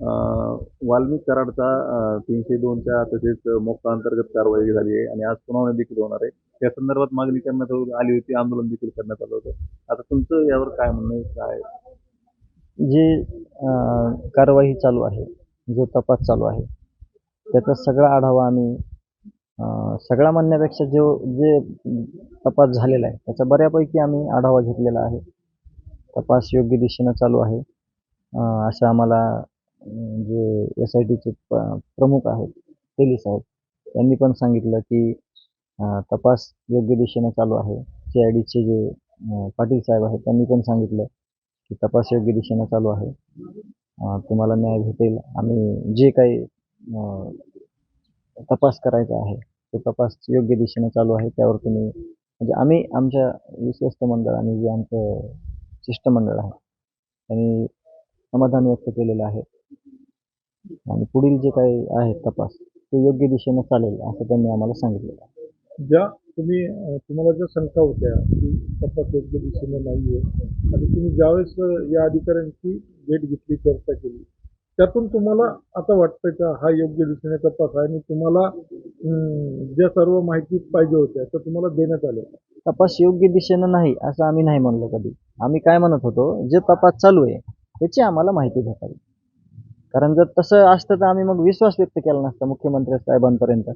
वाल्मिक कराडचा तीनशे दोनच्या तसेच मोक्का अंतर्गत कारवाई झाली आहे आणि आज सुनावणी देखील होणार आहे. त्या संदर्भात मागणी करण्यात आली होती आंदोलन देखील करण्यात आलं होतं. आता तुमचं यावर काय म्हणणं काय जी कारवाई चालू आहे जो तपास चालू आहे त्याचा सगळा आढावा आम्ही सगळा म्हणण्यापेक्षा जो जे तपास झालेला आहे त्याचा बऱ्यापैकी आम्ही आढावा घेतलेला आहे. तपास योग्य दिशेनं चालू आहे अशा असं आम्हाला जे एस आय टीचे प्रमुख आहेत तेली साहेब त्यांनी पण सांगितलं की तपास योग्य दिशेनं चालू आहे. सी आय डीचे जे पाटील साहेब आहेत त्यांनी पण सांगितलं की तपास योग्य दिशेनं चालू आहे. तुम्हाला न्याय भेटेल. आम्ही जे काही तपास करायचा आहे तो तपास योग्य दिशेनं चालू आहे त्यावर तुम्ही म्हणजे आम्ही आमच्या विश्वस्त मंडळ आणि जे आमचं शिष्टमंडळ आहे त्यांनी समाधान व्यक्त केलेलं आहे. आणि पुढील जे काही आहे तपास ते योग्य दिशेनं चालेल असं त्यांनी आम्हाला सांगितलेलं आहे. ज्या तुम्ही तुम्हाला ज्या शंका होत्या की तपास योग्य दिशेने नाहीये आणि तुम्ही ज्यावेळेस या अधिकाऱ्यांची भेट घेतली चर्चा केली त्यातून तुम्हाला आता वाटतं का हा योग्य दिशेने तपास आहे? आणि तुम्हाला ज्या सर्व माहिती पाहिजे होत्या त्या तुम्हाला देण्यात आल्या. तपास योग्य दिशेनं नाही असं आम्ही नाही म्हणलो कधी. आम्ही काय म्हणत होतो जे तपास चालू आहे त्याची आम्हाला माहिती भेटावी. कारण जर तसं असतं तर आम्ही मग विश्वास व्यक्त केला नसता मुख्यमंत्री साहेबांपर्यंत.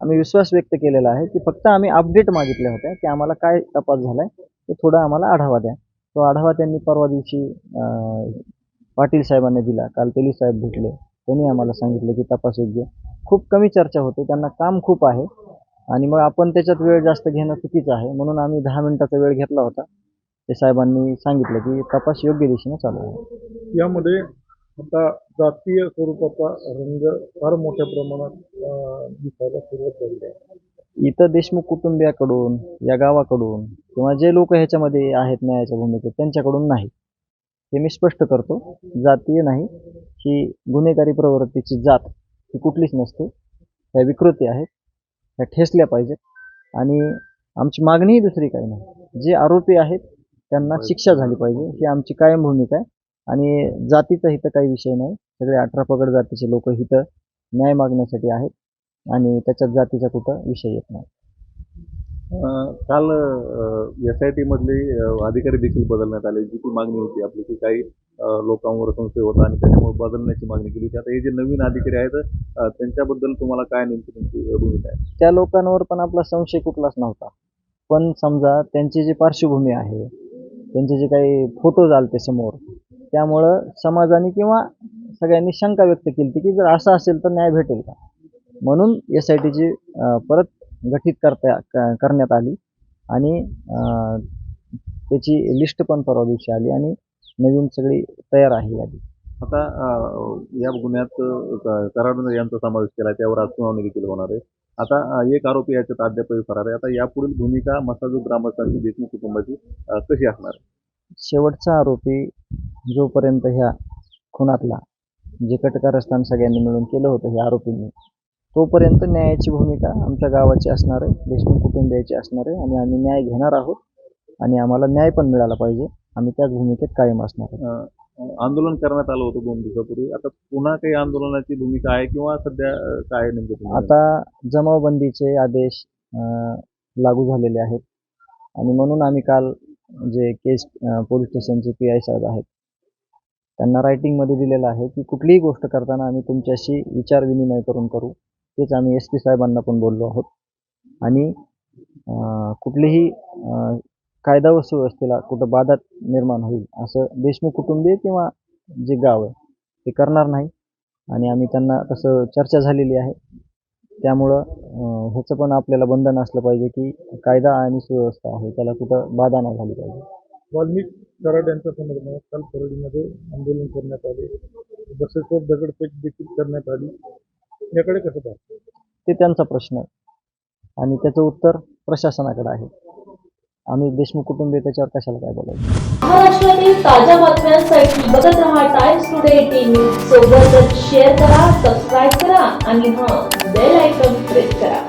आम्ही विश्वास व्यक्त केलेला आहे की फक्त आम्ही अपडेट मागितल्या होत्या की आम्हाला काय तपास झालाय ते थोडा आम्हाला आढावा द्या. तो आढावा त्यांनी परवा दिवशी पाटील साहेबांनी दिला. काल तेली साहेब भेटले. त्यांनी आम्हाला सांगितलं की तपास योग्य. खूप कमी चर्चा होते. त्यांना काम खूप आहे. आणि मग आपण त्याच्यात वेळ जास्त घेणं चुकीचं आहे. म्हणून आम्ही दहा मिनिटाचा वेळ घेतला होता. ते साहेबांनी सांगितलं की तपास योग्य दिशेने चालू आहे. यामध्ये आता जातीय स्वरूपाचा रंग फार मोठ्या प्रमाणात दिसायला सुरुवात झाली आहे. इतर देशमुख कुटुंबियाकडून या गावाकडून किंवा जे लोक ह्याच्यामध्ये आहेत न्यायाच्या भूमिकेत त्यांच्याकडून नाही. हे मी स्पष्ट करतो. जातीय नाही ही गुन्हेगारी प्रवृत्तीची जात ही कुठलीच नसते. ह्या विकृती आहेत ह्या ठेसल्या पाहिजेत. आणि आमची मागणीही दुसरी काही नाही. जे आरोपी आहेत त्यांना शिक्षा झाली पाहिजे. ही आमची कायम भूमिका आहे. आणि जातीचा इथं काही विषय नाही. सगळे अठरा पगड जातीचे लोक इथं न्याय मागण्यासाठी आहेत आणि त्याच्यात जातीचा कुठं विषय येत नाही. अं, काल एस आय टी मधले अधिकारी देखील बदलण्यात आले जी की मागणी होती आपली की काही लोकांवर संशय होता आणि त्याच्यामुळे बदलण्याची मागणी केली होती. आता हे जे नवीन अधिकारी आहेत त्यांच्याबद्दल तुम्हाला काय नेमकी तुमची भूमिका आहे? त्या लोकांवर पण आपला संशय कुठलाच नव्हता. पण समजा त्यांची जी पार्श्वभूमी आहे त्यांचे जे काही फोटोज आलते समोर त्यामुळं समाजाने किंवा सगळ्यांनी शंका व्यक्त केली होती की जर असं असेल तर न्याय भेटेल का? म्हणून एस आय टीची परत गठीत करता करण्यात आली आणि त्याची लिस्ट पण परवा दिवशी आली आणि नवीन सगळी तयार आहे यादी. आता या गुन्ह्यात कराड यांचा समावेश केला त्यावर आज सुनावणी देखील होणार आहे. आता एक आरोपी याच्यात अद्यापही फरार आहे. आता यापुढील भूमिका मसाजू ग्रामस्थांची देशमुख कुटुंबाची कशी असणार? शेवटचा आरोपी जोपर्यंत ह्या खुनातला जे कटकारस्थान सगळ्यांनी मिळून केलं होतं ह्या आरोपींनी तोपर्यंत न्यायाची भूमिका आमच्या गावाची असणार आहे देशमुख कुटुंबियाची असणार आहे आणि आम्ही न्याय घेणार आहोत आणि आम्हाला न्याय पण मिळाला पाहिजे. आम्ही त्याच भूमिकेत कायम असणार आंदोलन करण्यात आलं होतं दोन दिवसापूर्वी. आता पुन्हा काही आंदोलनाची भूमिका आहे किंवा सध्या काय नेमकं आता जमावबंदीचे आदेश लागू झालेले आहेत. आणि म्हणून आम्ही काल जे केस पोलीस स्टेशनचे पी आय साहेब आहेत त्यांना रायटिंगमध्ये दिलेलं आहे की कुठलीही गोष्ट करताना आम्ही तुमच्याशी विचार विनिमय करून करू. तेच आम्ही एस पी साहेबांना पण बोललो आहोत. आणि कुठलीही कायदा व सुव्यवस्थेला कुठं बाधा निर्माण होईल असं देशमुख कुटुंबीय किंवा जे गाव आहे ते करणार नाही. आणि आम्ही त्यांना तसं चर्चा झालेली आहे. त्यामुळं ह्याचं पण आपल्याला बंधन असलं पाहिजे की कायदा आणि सुव्यवस्था आहे त्याला कुठं बाधा नाही झाली पाहिजे. वाल्मिक कराड यांच्या समर्थनात काल परळीमध्ये आंदोलन करण्यात आले. बसेसवर दगडफेक देखील करण्यात आली. याकडे कसं पाहतो? ते त्यांचा प्रश्न आहे. आणि त्याचं उत्तर प्रशासनाकडे आहे. आम्ही देशमुख कुटुंबीय त्याच्यावर कशाला काय बोलायचं? महाराष्ट्रातील ताज्या बातम्यांसाठी बघत रहा टाइम्स टुडे एटीन न्यूज सोबतच शेअर करा सबस्क्राईब करा आणि हां बेल आयकॉन प्रेस करा.